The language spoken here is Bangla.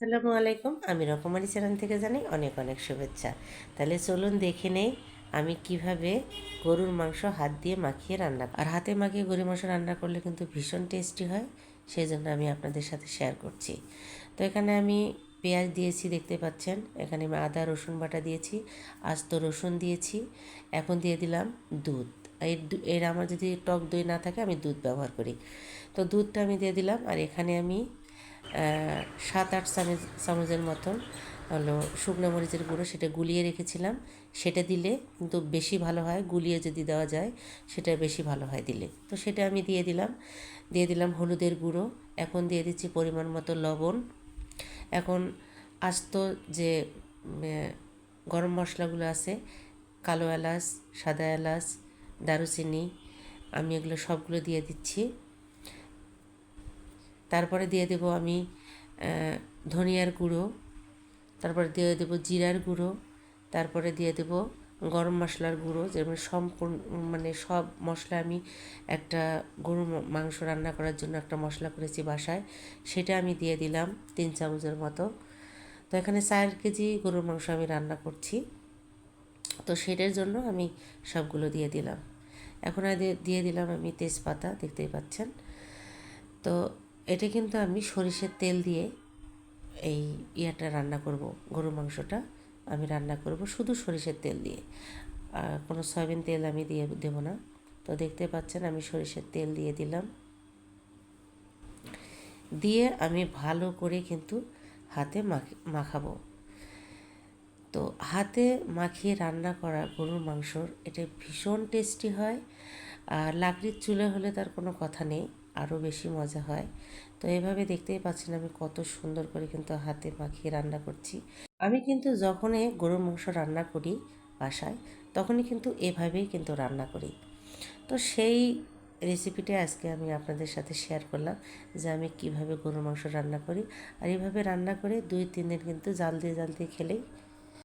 আসসালামু আলাইকুম। আমি রকমারি চ্যানেল থেকে জানাই অনেক অনেক শুভেচ্ছা। তাহলে চলুন দেখে নেই আমি কীভাবে গরুর মাংস হাত দিয়ে মাখিয়ে রান্না আর হাতে মাখিয়ে গরুর মাংস রান্না করলে কিন্তু ভীষণ টেস্টি হয় সেই জন্য আমি আপনাদের সাথে শেয়ার করছি। তো এখানে আমি পেঁয়াজ দিয়েছি, দেখতে পাচ্ছেন। এখানে আমি আদা, রসুন বাটা দিয়েছি, আস্ত রসুন দিয়েছি, এখন দিয়ে দিলাম দুধ। এর এর আমার যদি টক দই না থাকে আমি দুধ ব্যবহার করি। তো দুধটা আমি দিয়ে দিলাম, আর এখানে আমি সাত, আট চামচ, চামচের মতন হলো শুকনো মরিচের গুঁড়ো, সেটা গুলিয়ে রেখেছিলাম। সেটা দিলে কিন্তু বেশি ভালো হয়, গুলিয়ে যদি দেওয়া যায়, সেটা বেশি ভালো হয় দিলে। তো সেটা আমি দিয়ে দিলাম। দিয়ে দিলাম হলুদের গুঁড়ো। এখন দিয়ে দিচ্ছি পরিমাণ মতো লবণ। এখন আস্ত যে গরম মশলাগুলো আছে, কালো এলাচ, সাদা এলাচ, দারুচিনি, আমি এগুলো সবগুলো দিয়ে দিচ্ছি। তারপরে দিয়ে দেব আমি ধনিয়ার গুঁড়ো, তারপরে দিয়ে দেবো জিরার গুঁড়ো, তারপরে দিয়ে দেব গরম মশলার গুঁড়ো, যেমন সম্পূর্ণ মানে সব মশলা আমি একটা গরু মাংস রান্না করার জন্য একটা মশলা করেছি বাসায়, সেটা আমি দিয়ে দিলাম তিন চামচের মতো। তো এখানে চার কেজি গরুর মাংস আমি রান্না করছি। তো সেটার জন্য আমি সবগুলো দিয়ে দিলাম। এখন দিয়ে দিলাম আমি তেজপাতা, দেখতেই পাচ্ছেন। তো এটা কিন্তু আমি সরিষের তেল দিয়ে এই ইয়াটা রান্না করব গরু মাংসটা আমি রান্না করব শুধু সরিষের তেল দিয়ে। আর কোনো সয়াবিন তেল আমি দিয়ে দেব না। তো দেখতে পাচ্ছেন আমি সরিষের তেল দিয়ে দিলাম। দিয়ে আমি ভালো করে কিন্তু হাতে মাখি, মাখাবো। তো হাতে মাখিয়ে রান্না করা গরুর মাংসর এটা ভীষণ টেস্টি হয়। আর লাকড়ির চুলে হলে তার কোনো কথা নেই। আরও বেশি মজা হয়। তো এভাবে দেখতেই পাচ্ছেন আমি কত সুন্দর করে কিন্তু হাতে মাখিয়ে রান্না করছি। আমি কিন্তু যখনই গরুর মাংস রান্না করি বাসায়, তখনই কিন্তু এভাবেই কিন্তু রান্না করি। তো সেই রেসিপিটা আজকে আমি আপনাদের সাথে শেয়ার করলাম যে আমি কীভাবে গরুর মাংস রান্না করি। আর এইভাবে রান্না করে দুই তিন দিন কিন্তু জাল দিয়ে জাল দিয়ে খেলেই